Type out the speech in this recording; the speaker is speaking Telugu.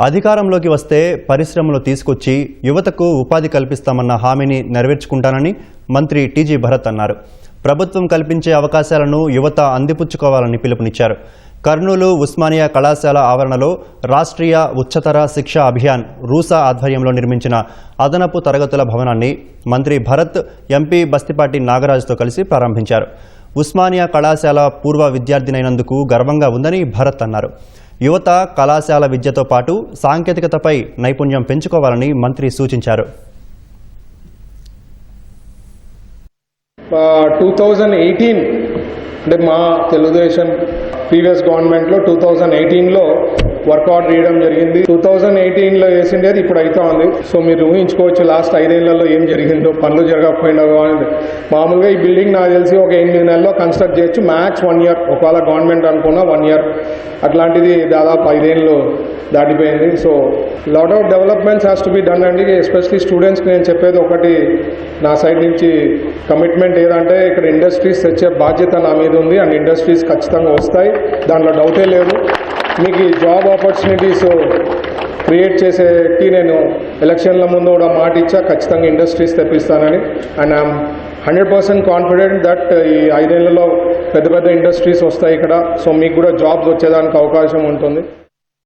అధికారంలోకి వస్తే పరిశ్రమలు తీసుకొచ్చి యువతకు ఉపాధి కల్పిస్తామన్న హామీని నెరవేర్చుకుంటానని మంత్రి టీజీ భరత్ అన్నారు. ప్రభుత్వం కల్పించే అవకాశాలను యువత అందిపుచ్చుకోవాలని పిలుపునిచ్చారు. కర్నూలు ఉస్మానియా కళాశాల ఆవరణలో రాష్ట్రీయ ఉచ్చతర శిక్ష అభియాన్ రూసా ఆధ్వర్యంలో నిర్మించిన అదనపు తరగతుల భవనాన్ని మంత్రి భరత్ ఎంపీ బస్తిపాటి నాగరాజుతో కలిసి ప్రారంభించారు. ఉస్మానియా కళాశాల పూర్వ విద్యార్థినైనందుకు గర్వంగా ఉందని భరత్ అన్నారు. యువత కళాశాల విద్యతో పాటు సాంకేతికతపై నైపుణ్యం పెంచుకోవాలని మంత్రి సూచించారు. టూ థౌజండ్ ఎయిటీన్ అంటే మా తెలుగుదేశం ప్రీవియస్ గవర్నమెంట్లో టూ థౌజండ్ ఎయిటీన్లో వర్కౌట్ చేయడం జరిగింది. టూ థౌజండ్ ఎయిటీన్లో వేసిండేది ఇప్పుడు అవుతా ఉంది. సో మీరు ఊహించుకోవచ్చు లాస్ట్ ఐదేళ్ళలో ఏం జరిగిందో పనులు జరగకపోయినా కానీ మామూలుగా ఈ బిల్డింగ్ నాకు తెలిసి ఒక ఎనిమిది నెలల్లో కన్స్ట్రక్ట్ చేయొచ్చు. మ్యాక్స్ వన్ ఇయర్ ఒకవేళ గవర్నమెంట్ అనుకున్నా వన్ ఇయర్ అట్లాంటిది దాదాపు ఐదేళ్ళు దాటిపోయింది. So lot of developments has to be done అండి. ఎస్పెషలీ స్టూడెంట్స్కి నేను చెప్పేది ఒకటి. నా సైడ్ నుంచి కమిట్మెంట్ ఏదంటే ఇక్కడ ఇండస్ట్రీస్ తెచ్చే బాధ్యత నా మీద ఉంది అండ్ ఇండస్ట్రీస్ ఖచ్చితంగా వస్తాయి. దాంట్లో డౌటే లేదు. మీకు ఈ జాబ్ ఆపర్చునిటీస్ క్రియేట్ చేసేకి నేను ఎలక్షన్ల ముందు కూడా మాట ఇచ్చా. ఖచ్చితంగా industries తెప్పిస్తానని. And I'm hundred percent confident that ఈ ఐదేళ్ళలో పెద్ద పెద్ద ఇండస్ట్రీస్ వస్తాయి ఇక్కడ. సో మీకు కూడా జాబ్స్ వచ్చేదానికి అవకాశం ఉంటుంది.